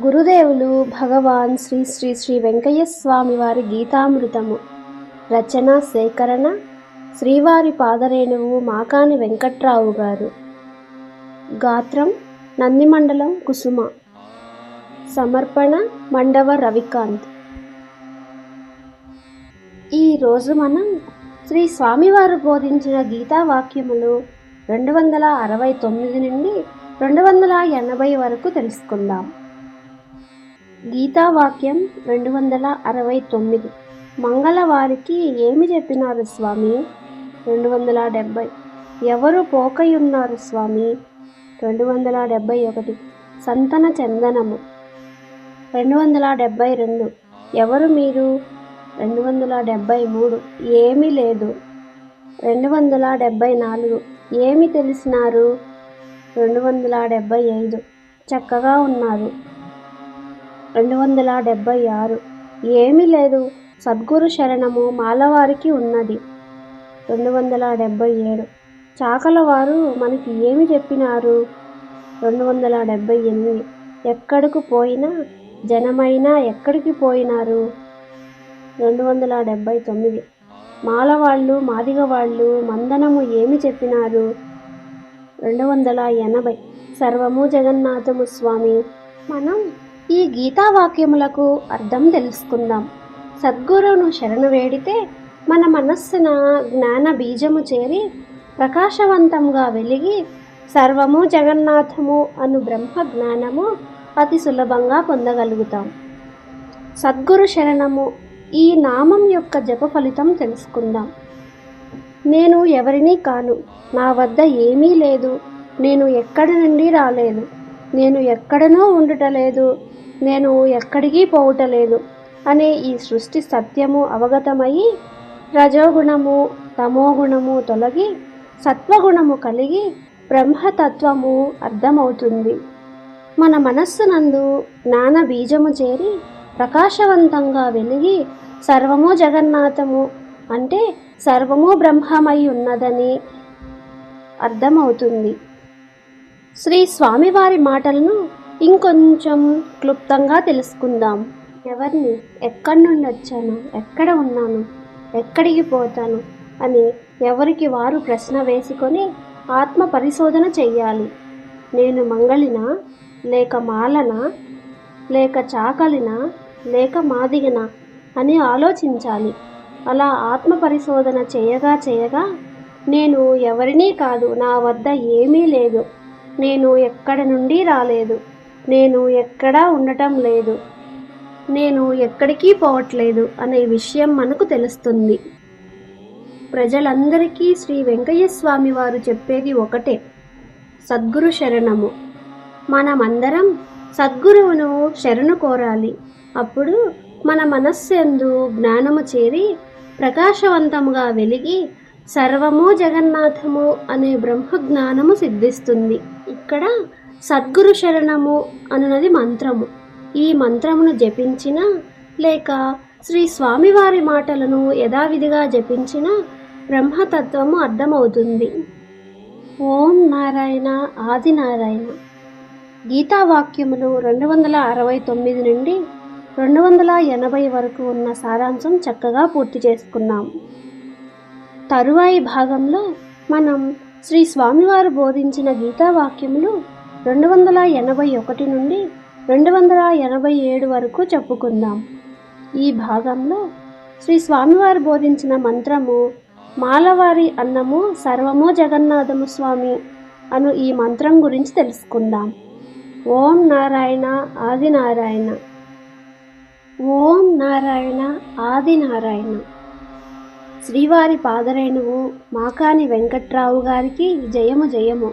గురుదేవులు భగవాన్ శ్రీ శ్రీ శ్రీ వెంకయ్య స్వామి వారి గీతామృతము. రచన సేకరణ శ్రీవారి పాదరేణువు మాకాని వెంకట్రావు గారు. గాత్రం నందిమండలం కుసుమ. సమర్పణ మండవ రవికాంత్. ఈరోజు మనం శ్రీ స్వామివారు బోధించిన గీతా వాక్యములు రెండు వందల అరవై తొమ్మిది నుండి రెండు వందల ఎనభై వరకు తెలుసుకుందాం. గీతా వాక్యం రెండు వందల అరవై తొమ్మిది. మంగళవారికి ఏమి చెప్పినారు స్వామి? రెండు వందల డెబ్భై. ఎవరు పోకయున్నారు స్వామి? రెండు వందల డెబ్భై ఒకటి. సంతన చందనము. రెండు వందల డెబ్భై రెండు. ఎవరు మీరు? రెండు వందల డెబ్భై మూడు. ఏమీ లేదు. రెండు వందల డెబ్భై నాలుగు. ఏమి తెలిసినారు? రెండు వందల డెబ్భై ఐదు. చక్కగా ఉన్నారు. రెండు వందల డెబ్భై ఆరు ఏమీ లేదు. సద్గురు శరణము మాలవారికి ఉన్నది. రెండు వందల డెబ్భై ఏడు చాకల వారు మనకి ఏమి చెప్పినారు? రెండు వందల డెబ్భై ఎనిమిది. ఎక్కడికి పోయినా జనమైనా ఎక్కడికి పోయినారు? రెండు వందల డెబ్భై తొమ్మిది. మాలవాళ్ళు మాదిగ వాళ్ళు మందనము ఏమి చెప్పినారు? రెండు వందల ఎనభై. సర్వము జగన్నాథము స్వామి. మనం ఈ గీతావాక్యములకు అర్థం తెలుసుకుందాం. సద్గురువును శరణు వేడితే మన మనస్సున జ్ఞాన బీజము చేరి ప్రకాశవంతంగా వెలిగి సర్వము జగన్నాథము అను బ్రహ్మ జ్ఞానము అతి సులభంగా పొందగలుగుతాం. సద్గురు శరణము ఈ నామం యొక్క జప ఫలితం తెలుసుకుందాం. నేను ఎవరినీ కాను నా వద్ద ఏమీ లేదు నేను ఎక్కడి నుండి రాలేదు నేను ఎక్కడనో ఉండటలేదు నేను ఎక్కడికి పోవటలేదు అనే ఈ సృష్టి సత్యము అవగతమయ్యి రజోగుణము తమోగుణము తొలగి సత్వగుణము కలిగి బ్రహ్మతత్వము అర్థమవుతుంది. మన మనస్సునందు జ్ఞాన బీజము చేరి ప్రకాశవంతంగా వెలిగి సర్వము జగన్నాథము అంటే సర్వము బ్రహ్మమై ఉన్నదని అర్థమవుతుంది. శ్రీ స్వామివారి మాటలను ఇంకొంచెం క్లుప్తంగా తెలుసుకుందాం. ఎవరిని? ఎక్కడి నుండి వచ్చాను? ఎక్కడ ఉన్నాను? ఎక్కడికి పోతాను? అని ఎవరికి వారు ప్రశ్న వేసుకొని ఆత్మ పరిశోధన చెయ్యాలి. నేను మంగళినా లేక మాలనా? లేక చాకలినా? లేక మాదిగనా? అని ఆలోచించాలి. అలా ఆత్మ పరిశోధన చేయగా చేయగా నేను ఎవరినీ కాదు నా వద్ద ఏమీ లేదు. నేను ఎక్కడ నుండి రాలేదు. నేను ఎక్కడా ఉండటం లేదు. నేను ఎక్కడికి పోవట్లేదు అనే విషయం మనకు తెలుస్తుంది. ప్రజలందరికీ శ్రీ వెంకయ్య స్వామి వారు చెప్పేది ఒకటే. సద్గురు శరణము. మనమందరం సద్గురువును శరణు కోరాలి. అప్పుడు మన మనస్సెందు జ్ఞానము చేరి ప్రకాశవంతముగా వెలిగి సర్వము జగన్నాథము అనే బ్రహ్మ జ్ఞానము సిద్ధిస్తుంది. ఇక్కడ సద్గురు శరణము అనున్నది మంత్రము. ఈ మంత్రమును జపించిన లేక శ్రీ స్వామివారి మాటలను యథావిధిగా జపించిన బ్రహ్మతత్వము అర్థమవుతుంది. ఓం నారాయణ ఆది నారాయణ. గీతావాక్యములు రెండు వందల అరవై తొమ్మిది నుండి రెండు వందల ఎనభై వరకు ఉన్న సారాంశం చక్కగా పూర్తి చేసుకున్నాం. తరువాయి భాగంలో మనం శ్రీ స్వామివారు బోధించిన గీతావాక్యములు రెండు వందల ఎనభై ఒకటి నుండి రెండు వందల ఎనభై ఏడు వరకు చెప్పుకుందాం. ఈ భాగంలో శ్రీ స్వామివారు బోధించిన మంత్రము మాలవారి అన్నము సర్వము జగన్నాథము స్వామి అను ఈ మంత్రం గురించి తెలుసుకుందాం. ఓం నారాయణ ఆది నారాయణ ఓం నారాయణ ఆది నారాయణ శ్రీవారి పాదరేణువు మాకాని వెంకట్రావు గారికి జయము జయము.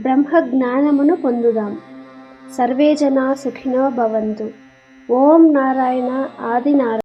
బ్రహ్మజ్ఞానమును పొందుదాం. సర్వే జనా సుఖినో భవంతు. ఓం నారాయణ ఆది నారాయణ.